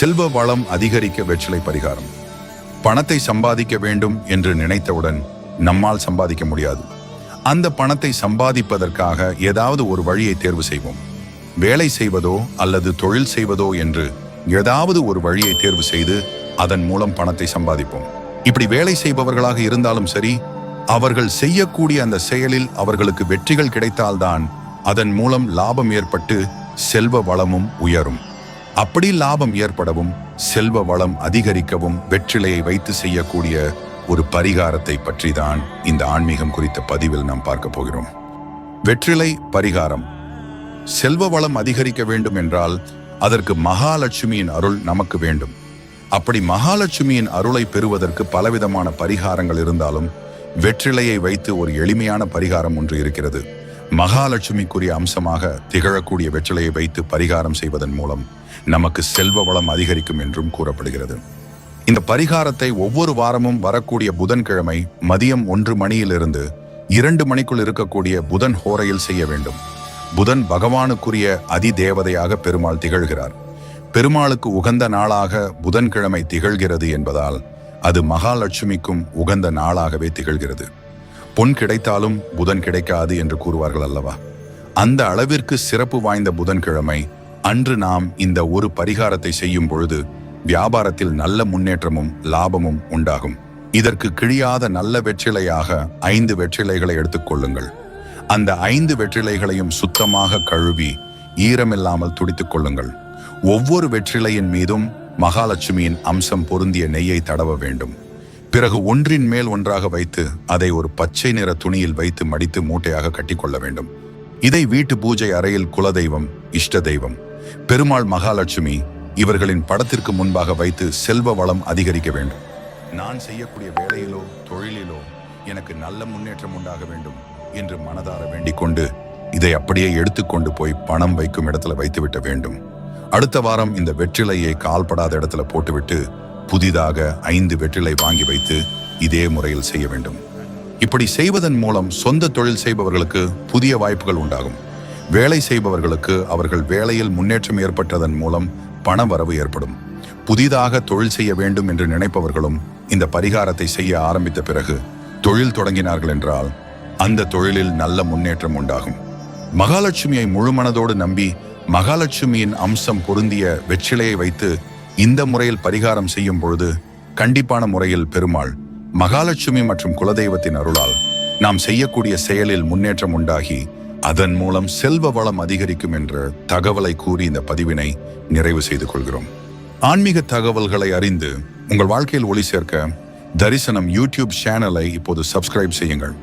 செல்வ வளம் அதிகரிக்க வெற்றிலை பரிகாரம். பணத்தை சம்பாதிக்க வேண்டும் என்று நினைத்தவுடன் நம்மால் சம்பாதிக்க முடியாது. அந்த பணத்தை சம்பாதிப்பதற்காக ஏதாவது ஒரு வழியை தேர்வு செய்வோம். வேலை செய்வதோ அல்லது தொழில் செய்வதோ என்று ஏதாவது ஒரு வழியை தேர்வு செய்து அதன் மூலம் பணத்தை சம்பாதிப்போம். இப்படி வேலை செய்பவர்களாக இருந்தாலும் சரி அவர்கள் செய்யக்கூடிய அந்த செயலில் அவர்களுக்கு வெற்றிகள் கிடைத்தால்தான் அதன் மூலம் லாபம் ஏற்பட்டு செல்வ வளமும் உயரும். அப்படி லாபம் ஏற்படவும் செல்வ வளம் அதிகரிக்கவும் வெற்றிலையை வைத்து செய்யக்கூடிய ஒரு பரிகாரத்தை பற்றி தான் இந்த ஆன்மீகம் குறித்த பதிவில் நாம் பார்க்க போகிறோம். வெற்றிலை பரிகாரம். செல்வ வளம் அதிகரிக்க வேண்டும் என்றால் அதற்கு மகாலட்சுமியின் அருள் நமக்கு வேண்டும். அப்படி மகாலட்சுமியின் அருளை பெறுவதற்கு பலவிதமான பரிகாரங்கள் இருந்தாலும் வெற்றிலையை வைத்து ஒரு எளிமையான பரிகாரம் ஒன்று இருக்கிறது. மகாலட்சுமிக்குரிய அம்சமாக திகழக்கூடிய வெற்றிலையை வைத்து பரிகாரம் செய்வதன் மூலம் நமக்கு செல்வ வளம் அதிகரிக்கும் என்றும் கூறப்படுகிறது. இந்த பரிகாரத்தை ஒவ்வொரு வாரமும் வரக்கூடிய புதன்கிழமை மதியம் ஒன்று மணியிலிருந்து இரண்டு மணிக்குள் இருக்கக்கூடிய புதன் ஹோரையில் செய்ய வேண்டும். புதன் பகவானுக்குரிய அதிதேவதையாக பெருமாள் திகழ்கிறார். பெருமாளுக்கு உகந்த நாளாக புதன்கிழமை திகழ்கிறது என்பதால் அது மகாலட்சுமிக்கும் உகந்த நாளாகவே திகழ்கிறது. பொன் கிடைத்தாலும் புதன் கிடைக்காது என்று கூறுவார்கள் அல்லவா? அந்த அளவிற்கு சிறப்பு வாய்ந்த புதன்கிழமை அன்று நாம் இந்த ஒரு பரிகாரத்தை செய்யும் பொழுது வியாபாரத்தில் நல்ல முன்னேற்றமும் லாபமும் உண்டாகும். இதற்கு கிழியாத நல்ல வெற்றிலையாக ஐந்து வெற்றிலைகளை எடுத்துக்கொள்ளுங்கள் அந்த ஐந்து வெற்றிலைகளையும் சுத்தமாக கழுவி ஈரமில்லாமல் துடித்துக் கொள்ளுங்கள். ஒவ்வொரு வெற்றிலையின் மீதும் மகாலட்சுமியின் அம்சம் பொருந்திய நெய்யை தடவ வேண்டும். பிறகு ஒன்றின் மேல் ஒன்றாக வைத்து அதை ஒரு பச்சை நிற துணியில் வைத்து மடித்து மூட்டையாக கட்டிக்கொள்ள வேண்டும். இதை வீட்டு பூஜை அறையில் குலதெய்வம் இஷ்ட தெய்வம் பெருமாள் மகாலட்சுமி இவர்களின் படத்திற்கு முன்பாக வைத்து செல்வ வளம் அதிகரிக்க வேண்டும். நான் செய்யக்கூடிய வேலையிலோ தொழிலிலோ எனக்கு நல்ல முன்னேற்றம் உண்டாக வேண்டும் என்று மனதார வேண்டிக் கொண்டு இதை அப்படியே எடுத்துக்கொண்டு போய் பணம் வைக்கும் இடத்துல வைத்துவிட்ட வேண்டும். அடுத்த வாரம் இந்த வெற்றிலையை கால்படாத இடத்துல போட்டுவிட்டு புதிதாக ஐந்து வெற்றிலை வாங்கி வைத்து இதே முறையில் செய்ய வேண்டும். இப்படி செய்வதன் மூலம் சொந்த தொழில் செய்பவர்களுக்கு புதிய வாய்ப்புகள் உண்டாகும். வேலை செய்பவர்களுக்கு அவர்கள் வேலையில் முன்னேற்றம் ஏற்பட்டதன் மூலம் பண வரவு ஏற்படும். புதிதாக தொழில் செய்ய வேண்டும் என்று நினைப்பவர்களும் இந்த பரிகாரத்தை செய்ய ஆரம்பித்த பிறகு தொழில் தொடங்கினார்கள் என்றால் அந்த தொழிலில் நல்ல முன்னேற்றம் உண்டாகும். மகாலட்சுமியை முழுமனதோடு நம்பி மகாலட்சுமியின் அம்சம் பொருந்திய வெற்றிலையை வைத்து இந்த முறையில் பரிகாரம் செய்யும் பொழுது கண்டிப்பான முறையில் பெருமாள் மகாலட்சுமி மற்றும் குலதெய்வத்தின் அருளால் நாம் செய்யக்கூடிய செயலில் முன்னேற்றம் உண்டாகி அதன் மூலம் செல்வ வளம் அதிகரிக்கும் என்ற தகவலை கூறி இந்த பதிவினை நிறைவு செய்து கொள்கிறோம். ஆன்மீக தகவல்களை அறிந்து உங்கள் வாழ்க்கையில் ஒளி சேர்க்க தரிசனம் யூடியூப் சேனலை இப்போது சப்ஸ்கிரைப் செய்யுங்கள்.